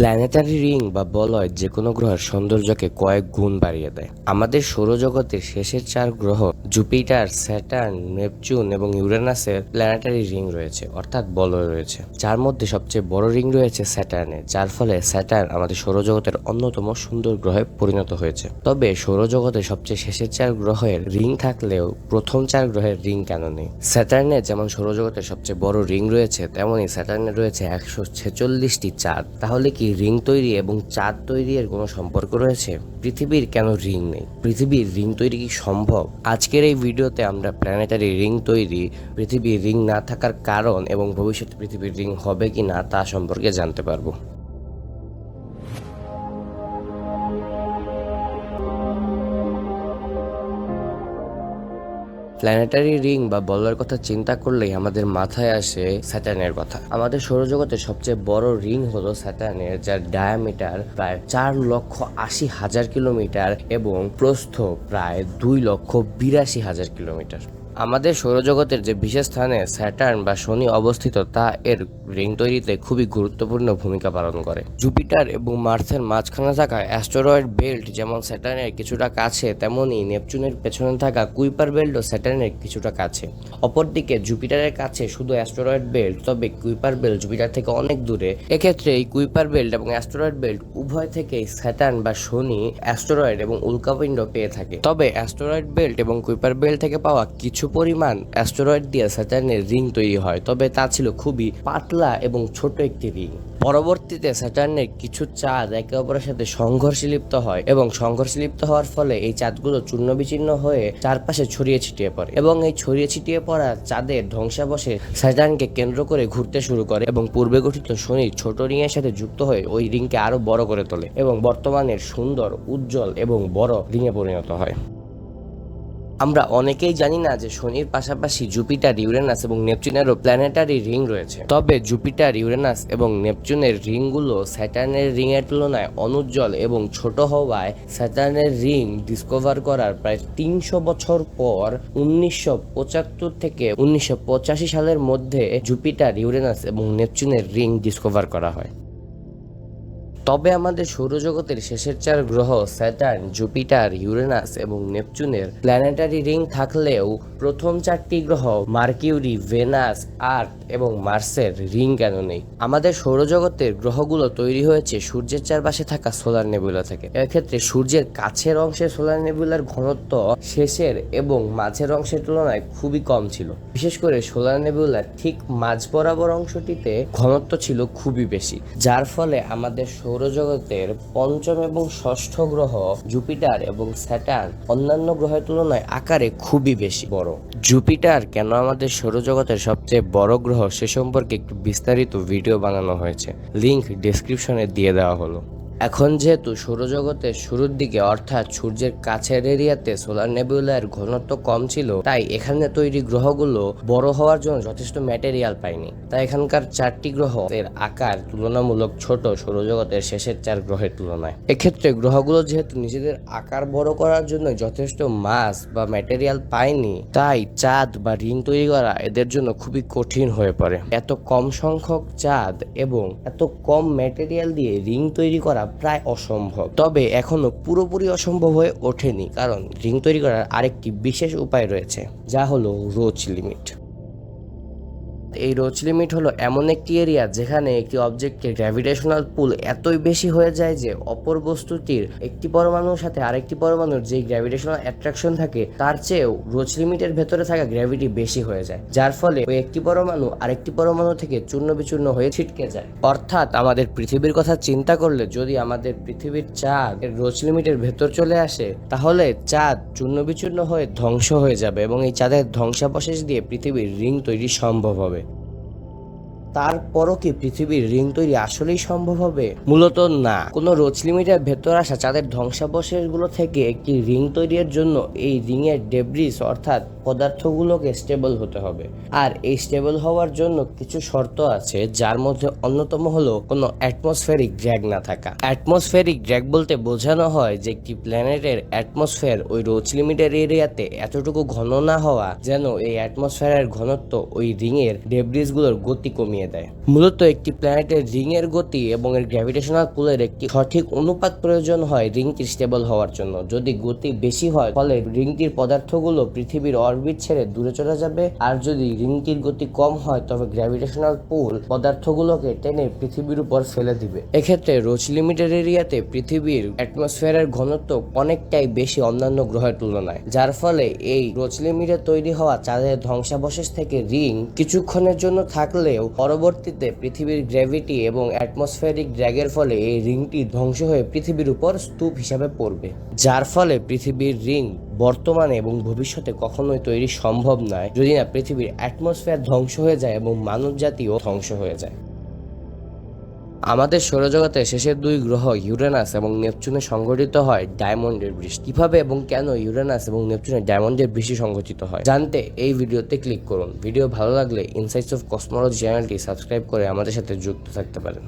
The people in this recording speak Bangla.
প্ল্যানেটারি রিং বা বলয় যে কোনো গ্রহের সৌন্দর্যকে কয়েক গুণ বাড়িয়ে দেয়। আমাদের সৌরজগতের শেষের চার গ্রহ জুপিটার স্যাটার্ন নেপচুন এবং ইউরেনাসের প্ল্যানেটারি রিং রয়েছে, অর্থাৎ বলয় রয়েছে। যার মধ্যে সবচেয়ে বড় রিং রয়েছে স্যাটার্নে যার ফলে স্যাটার্ন আমাদের সৌরজগতের অন্যতম সুন্দর গ্রহে পরিণত হয়েছে। তবে সৌরজগতের সবচেয়ে শেষের চার গ্রহের রিং থাকলেও প্রথম চার গ্রহের রিং কেন নেই? স্যাটার্নে যেমন সৌরজগতের সবচেয়ে বড় রিং রয়েছে তেমনই স্যাটার্নে রয়েছে একশো ছেচল্লিশটি চাঁদ। তাহলে কি রিং তৈরি এবং চাঁদ তৈরি এর কোনো সম্পর্ক রয়েছে? পৃথিবীর কেন রিং নেই? পৃথিবীর রিং তৈরি কি সম্ভব? আজকের এই ভিডিওতে আমরা প্ল্যানেটারি রিং তৈরি, পৃথিবীর রিং না থাকার কারণ এবং ভবিষ্যতে পৃথিবীর রিং হবে কি না তা সম্পর্কে জানতে পারব। প্ল্যানেটারি রিং বা বলয়ের কথা চিন্তা করলেই আমাদের মাথায় আসে স্যাটার্নের কথা। আমাদের সৌরজগতের সবচেয়ে বড় রিং হলো স্যাটার্নের যার ডায়ামিটার প্রায় চার লক্ষ আশি হাজার কিলোমিটার এবং প্রস্থ প্রায় দুই লক্ষ বিরাশি হাজার কিলোমিটার। আমাদের সৌরজগতের যে বিশেষ স্থানে স্যাটার্ন বা শনি অবস্থিত, তা এর রিং তৈরিতে খুবই গুরুত্বপূর্ণ ভূমিকা পালন করে। জুপিটার এবং মার্সের মাঝখানে থাকা অ্যাস্টেরয়েড বেল্ট যেমন স্যাটার্নের কিছুটা কাছে, তেমনই নেপচুনের পেছনে থাকা কুইপার বেল্টও স্যাটার্নের কিছুটা কাছে। অপরদিকে জুপিটারের কাছে শুধু অ্যাস্টেরয়েড বেল্ট, তবে কুইপার বেল্ট জুপিটার থেকে অনেক দূরে। এক্ষেত্রে এই কুইপার বেল্ট এবং অ্যাস্টেরয়েড বেল্ট উভয় থেকেই স্যাটার্ন বা শনি অ্যাস্টেরয়েড এবং উল্কাপিণ্ড পেয়ে থাকে। তবে অ্যাস্টেরয়েড বেল্ট এবং কুইপার বেল্ট থেকে পাওয়া কিছু পরিমাণ অ্যাস্টেরয়েড দিয়ে স্যাটার্নের রিং তৈরি হয়, তবে তা ছিল খুবই পাতলা এবং ছোট একটি রিং। পরবর্তীতে স্যাটার্নের কিছু চাঁদ একে অপরের সাথে সংঘর্ষে লিপ্ত হয় এবং সংঘর্ষে লিপ্ত হওয়ার ফলে এই চাঁদগুলো চূর্ণ বিচ্ছিন্ন হয়ে চারপাশে ছড়িয়ে ছিটিয়ে পড়ে এবং এই ছড়িয়ে ছিটিয়ে পড়া চাঁদের ধ্বংসাবশে স্যাটার্নকে কেন্দ্র করে ঘুরতে শুরু করে এবং পূর্বে গঠিত শনি ছোট রিং এর সাথে যুক্ত হয়ে ওই রিংকে আরও বড় করে তোলে এবং বর্তমানের সুন্দর, উজ্জ্বল এবং বড় রিংয়ে পরিণত হয়। আমরা অনেকেই জানি না যে শনির পাশাপাশি জুপিটার, ইউরেনাস এবং নেপচুনেরও প্ল্যানেটারি রিং রয়েছে। তবে জুপিটার, ইউরেনাস এবং নেপচুনের রিংগুলো স্যাটার্নের রিং এর তুলনায় অনুজ্জ্বল এবং ছোট হওয়ায় স্যাটার্নের রিং ডিসকভার করার প্রায় তিনশো বছর পর উনিশশো পঁচাত্তর থেকে উনিশশো পঁচাশি সালের মধ্যে জুপিটার, ইউরেনাস এবং নেপচুনের রিং ডিসকভার করা হয়। তবে আমাদের সৌরজগতের শেষের চার গ্রহ, স্যাটার্ন, জুপিটার, ইউরেনাস এবং নেপচুনের প্ল্যানেটারি রিং থাকলেও প্রথম চারটি গ্রহ মার্কিউরি, ভেনাস, আর্থ এবং মার্সের রিং কেন নেই? আমাদের সৌরজগতের গ্রহগুলো তৈরি হয়েছে সূর্যের চারপাশে থাকা সোলার নেবুলা থেকে। এক্ষেত্রে সূর্যের কাছের অংশে সোলার নেবুলার ঘনত্ব শেষের এবং মাঝের অংশের তুলনায় খুবই কম ছিল। বিশেষ করে সোলার নেবুলার ঠিক মাঝ বরাবর অংশটিতে ঘনত্ব ছিল খুবই বেশি, যার ফলে আমাদের সৌরজগতের পঞ্চম এবং ষষ্ঠ গ্রহ জুপিটার এবং স্যাটার্ন অন্যান্য গ্রহের তুলনায় আকারে খুবই বেশি বড়। জুপিটার কেন আমাদের সৌরজগতের সবচেয়ে বড় গ্রহ সে সম্পর্কে একটি বিস্তারিত ভিডিও বানানো হয়েছে। লিংক ডিসক্রিপশনে দিয়ে দেওয়া হলো। এখন যেহেতু সৌরজগতের শুরুর দিকে, অর্থাৎ সূর্যের কাছের এরিয়াতে সোলার নেবুলার ঘনত্ব কম ছিল, তাই এখানে তৈরি গ্রহগুলো বড় হওয়ার জন্য যথেষ্ট ম্যাটেরিয়াল পায়নি। তাই এখানকার চারটি গ্রহ এর আকার তুলনামূলক ছোট সৌরজগতের শেষের চার গ্রহের তুলনায়। এক্ষেত্রে গ্রহগুলো যেহেতু নিজেদের আকার বড় করার জন্য যথেষ্ট মাস বা ম্যাটেরিয়াল পায়নি, তাই চাঁদ বা রিং তৈরি করা এদের জন্য খুবই কঠিন হয়ে পড়ে। এত কম সংখ্যক চাঁদ এবং এত কম ম্যাটেরিয়াল দিয়ে রিং তৈরি করা প্রায় অসম্ভব। তবে এখনও পুরোপুরি অসম্ভব হয়ে ওঠেনি, কারণ রিং তৈরি করার আরেকটি বিশেষ উপায় রয়েছে, যা হলো রোচ লিমিট। এই রোচ লিমিট হলো এমন একটি এরিয়া যেখানে একটি অবজেক্টের গ্র্যাভিটেশনাল পুল এতই বেশি হয়ে যায় যে অপর বস্তুটির একটি পরমাণুর সাথে আরেকটি পরমাণুর যে গ্র্যাভিটেশনাল অ্যাট্রাকশন থাকে, তার চেয়েও রোচ লিমিটের ভেতরে থাকা গ্র্যাভিটি বেশি হয়ে যায়। যার ফলে ওই একটি পরমাণু আরেকটি পরমাণু থেকে চূর্ণ বিচূর্ণ হয়ে ছিটকে যায়। অর্থাৎ আমাদের পৃথিবীর কথা চিন্তা করলে যদি আমাদের পৃথিবীর চাঁদ রোচ লিমিটের ভেতর চলে আসে, তাহলে চাঁদ চূর্ণ বিচূর্ণ হয়ে ধ্বংস হয়ে যাবে এবং এই চাঁদের ধ্বংসাবশেষ দিয়ে পৃথিবীর রিং তৈরি সম্ভব হবে। তারপরও কি পৃথিবীর রিং তৈরি আসলেই সম্ভব হবে? মূলত না। কোনো রোজ লিমিটের ভেতর আসা চাঁদের ধ্বংসাবশেষগুলো থেকে একটি রিং তৈরির জন্য এই রিং এর ডেব্রিস অর্থাৎ পদার্থগুলোকে স্টেবল হতে হবে। আর এই স্টেবল হওয়ার জন্য কিছু শর্ত আছে, যার মধ্যে অন্যতম হলো কোনো অ্যাটমসফেরিক ড্র্যাগ না থাকা। অ্যাটমসফেরিক ড্র্যাগ বলতে বোঝানো হয় যে একটি প্ল্যানেটের অ্যাটমসফেয়ার ওই রোচ লিমিটের এরিয়াতে এতটুকু ঘন না হওয়া যেন এই অ্যাটমসফেয়ারের ঘনত্ব ওই রিং এর ডেব্রিসগুলোর গতি কমিয়ে দেয়। মূলত একটি প্ল্যানেটের রিং এর গতি এবং এর গ্র্যাভিটেশনাল পুলের একটি সঠিক অনুপাত প্রয়োজন হয় রিংটি স্টেবল হওয়ার জন্য। যদি গতি বেশি হয়, ফলে রিংটির পদার্থগুলো পৃথিবীর অরবিট ছেড়ে দূরে চলে যাবে। আর যদি রিংটির গতি কম হয়, তবে গ্র্যাভিটেশনাল পুল পদার্থগুলোকে টেনে পৃথিবীর উপর ফেলে দিবে। এক্ষেত্রে রোচ লিমিটেড এরিয়াতে পৃথিবীর অ্যাটমসফিয়ারের ঘনত্ব অনেকটাই বেশি অন্যান্য গ্রহের তুলনায়। যার ফলে এই রোচ লিমিটে তৈরি হওয়া চাঁদের ধ্বংসাবশেষ থেকে রিং কিছুক্ষণের জন্য থাকলেও পরবর্তীতে পৃথিবীর গ্র্যাভিটি এবং অ্যাটমসফিয়ারিক ড্র্যাগের ফলে এই রিংটি ধ্বংস হয়ে পৃথিবীর উপর স্তূপ হিসাবে পড়বে। যার ফলে পৃথিবীর রিং বর্তমানে এবং ভবিষ্যতে কখনোই তৈরি সম্ভব নয় যদি না পৃথিবীর অ্যাটমসফিয়ার ধ্বংস হয়ে যায় এবং মানব জাতিও ধ্বংস হয়ে যায়। আমাদের সৌরজগতের শেষের দুই গ্রহ ইউরেনাস এবং নেপচুনে সংঘটিত হয় ডায়মন্ডের বৃষ্টি। কীভাবে এবং কেন ইউরেনাস এবং নেপচুনে ডায়মন্ডের বৃষ্টি সংঘটিত হয় জানতে এই ভিডিওতে ক্লিক করুন। ভিডিও ভালো লাগলে ইনসাইটস অফ কসমোলজি চ্যানেলটি সাবস্ক্রাইব করে আমাদের সাথে যুক্ত থাকতে পারেন।